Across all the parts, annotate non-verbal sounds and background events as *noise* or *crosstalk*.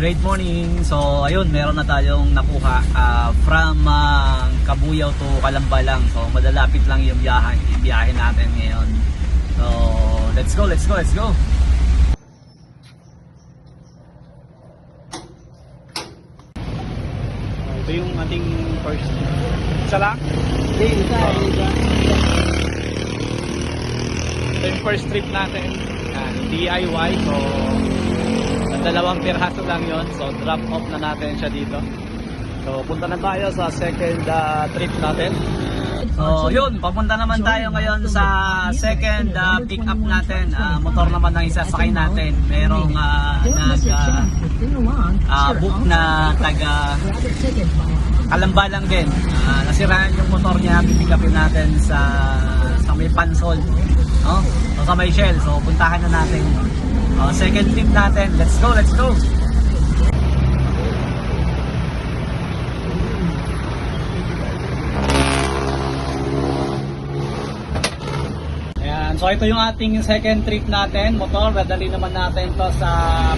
Great morning. So, ayun, meron na tayong nakuha ah, from ah, Kabuyaw to Kalambalang. So, madalapit lang yung biyahe, yung biyahe natin ngayon. So, let's go, let's go, let's go. Ito yung ating first. Isa lang? Hindi, isa, isa. Ito yung first trip natin. Yan, DIY. So, dalawang piraso lang yon So, drop off na natin siya dito. So, punta na tayo sa second ah, trip natin. So, yun. Papunta naman tayo ngayon sa second ah, pick up natin. Ah, motor naman ang isasakay natin. Merong ah, nag ah, ah, book na taga Kalambalang din. Ah, nasiraan yung motor niya, pipick upin natin sa sa may pansol. No? O sa may shell. So puntahan na natin. Oh, second trip natin. Let's go, let's go. Ayan, so ito yung ating second trip natin, motor. Dadali naman natin to sa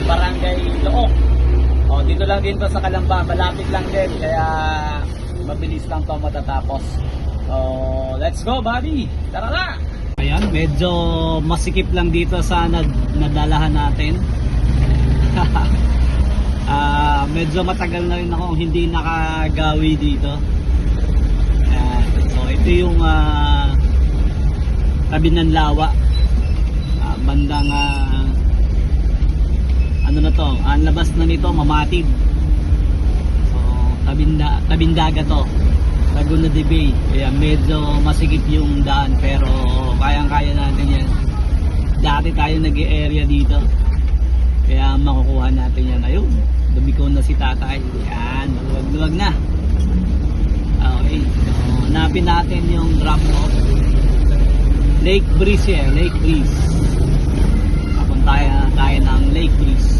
Barangay Look. O, dito lang din to sa Kalamba, malapit lang din. Kaya mabilis lang to matatapos. So, let's go buddy! Tara na! Ayan, medyo masikip lang dito sa nad nadalahan natin. *laughs* Ah, medyo matagal na rin ako hindi nakagawi dito. Ayan, so ito yung ah, tabi ng lawa. Ah, bandang ah, ano na to, ang labas na nito mamatid. So, tabinda, tabindaga to. Laguna de Bay. Kaya medyo masikip yung daan pero kayang-kaya natin yan. Dati tayo nag-area dito. Kaya makukuha natin yan. Ayun, lumiko na si tatay. Yan, maluwag-luwag na. Okay, so hanapin natin yung drop off. Lake Breeze eh, Lake Breeze. Papunta tayo, tayo ng Lake Breeze.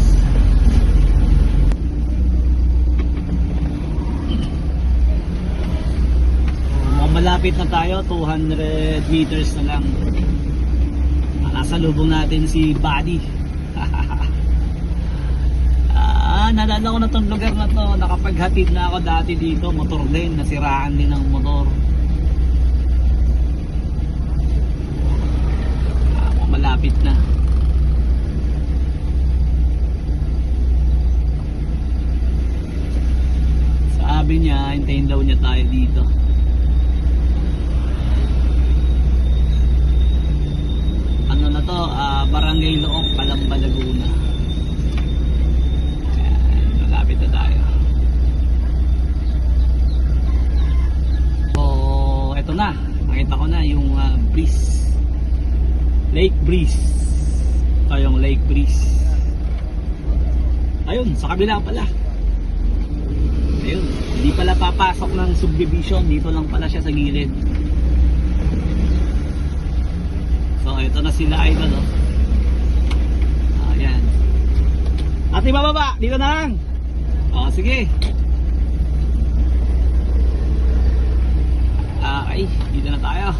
So, malapit na tayo, 200 meters na lang. Ah, Nasa lubong natin si Buddy. *laughs* ah, nalala ko na tong lugar na to. Nakapaghatid na ako dati dito, motor din, nasiraan din ng motor. Ah, malapit na. Sabi niya, hintayin daw niya tayo dito. Ano na Barangay Look, Palamba, Laguna. Ayan, malapit na tayo. So, eto na. Nakita ko na yung ah, breeze. Lake Breeze. Ito yung Lake Breeze. Ayun, sa kabila pala. Ayun, hindi pala papasok ng subdivision. Dito lang pala siya sa gilid. So, ito na sila idol, oh. Ayan. Ate, bababa! Dito na lang! O, sige. Ah, ay, dito na tayo.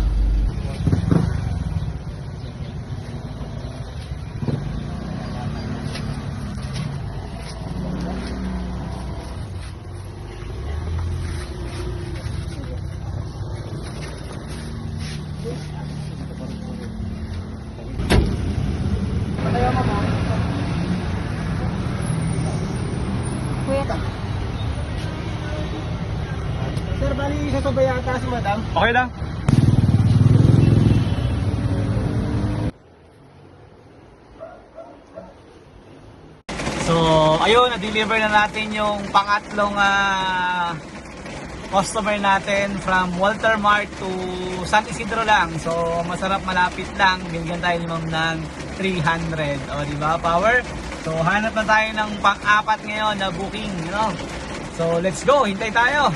Ba yata si madam? Okay lang. So, ayun, na-deliver na natin yung pangatlong ah, customer natin from Walter Mart to San Isidro lang. So, masarap malapit lang. Binigyan tayo ni ma'am ng 300. O, di ba, power? So, hanap na tayo ng pang-apat ngayon na booking, you know? So, let's go. Hintay tayo.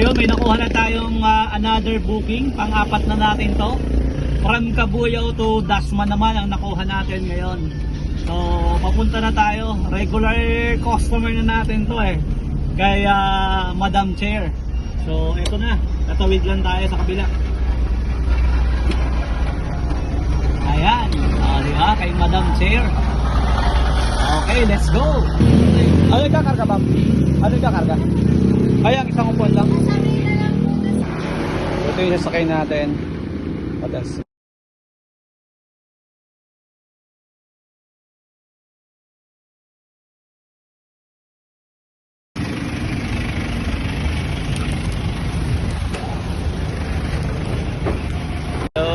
Ayun, may nakuha na tayong ah, another booking. Pang-apat na natin to. From Kabuyaw to Dasma naman ang nakuha natin ngayon. So papunta na tayo. Regular customer na natin to eh. Kay ah, Madam Chair. So ito na. Tatawid lang tayo sa kabila. Ayan. Ah, di ba? Kay Madam Chair. Okay, let's go! Ano yung kakarga, ma'am? Ano yung kakarga? Ay, ang isang upuan lang. Ito yung sasakay natin. What else?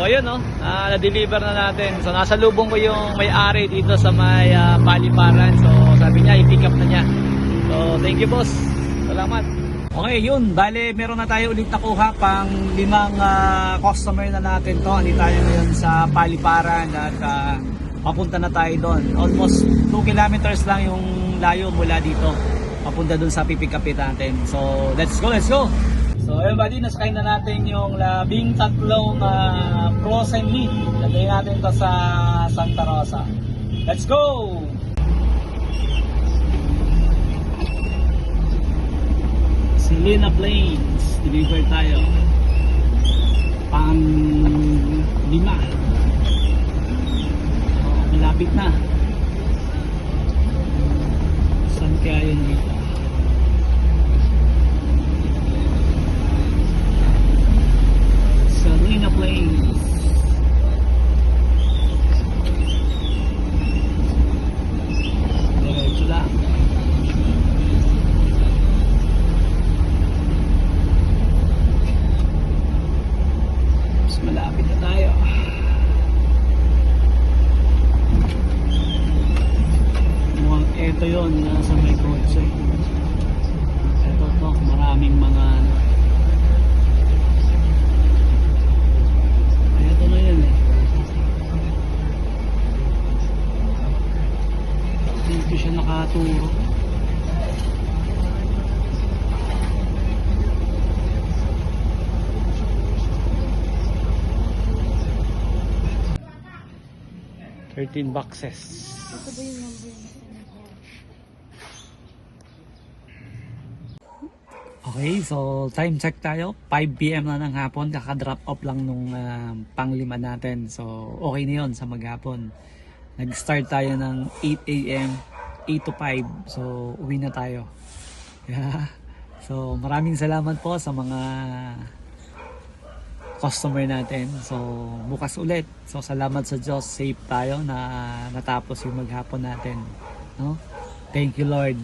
Ayun no, ah, na-deliver na natin. So, nasa lubong ko yung may-ari dito sa may ah, paliparan. So, sabi niya, i-pick up na niya. So, thank you boss. Salamat. Okay, yun. Bale, meron na tayo ulit nakuha pang limang ah, customer na natin to. Hindi tayo ngayon sa paliparan at ah, papunta na tayo doon. Almost 2 kilometers lang yung layo mula dito. Papunta doon sa pipick up natin. So, let's go, let's go. So, buddy, nasakay na natin yung labing tatlong uh, frozen meat. Lagay natin to sa Santa Rosa. Let's go! Selena Plains, deliver tayo. Pang lima. Oh, malapit na. Saan kaya yun dito? 13 boxes. Okay, so time check tayo. 5pm na ng hapon. Kaka-drop off lang nung uh, panglima natin. So, okay na yun sa maghapon. Nag-start tayo ng 8am, 8 to 5. So, uwi na tayo. *laughs* Yeah. So, maraming salamat po sa mga customer natin. So, bukas ulit. So, salamat sa Diyos. Safe tayo na natapos yung maghapon natin. No? Thank you, Lord.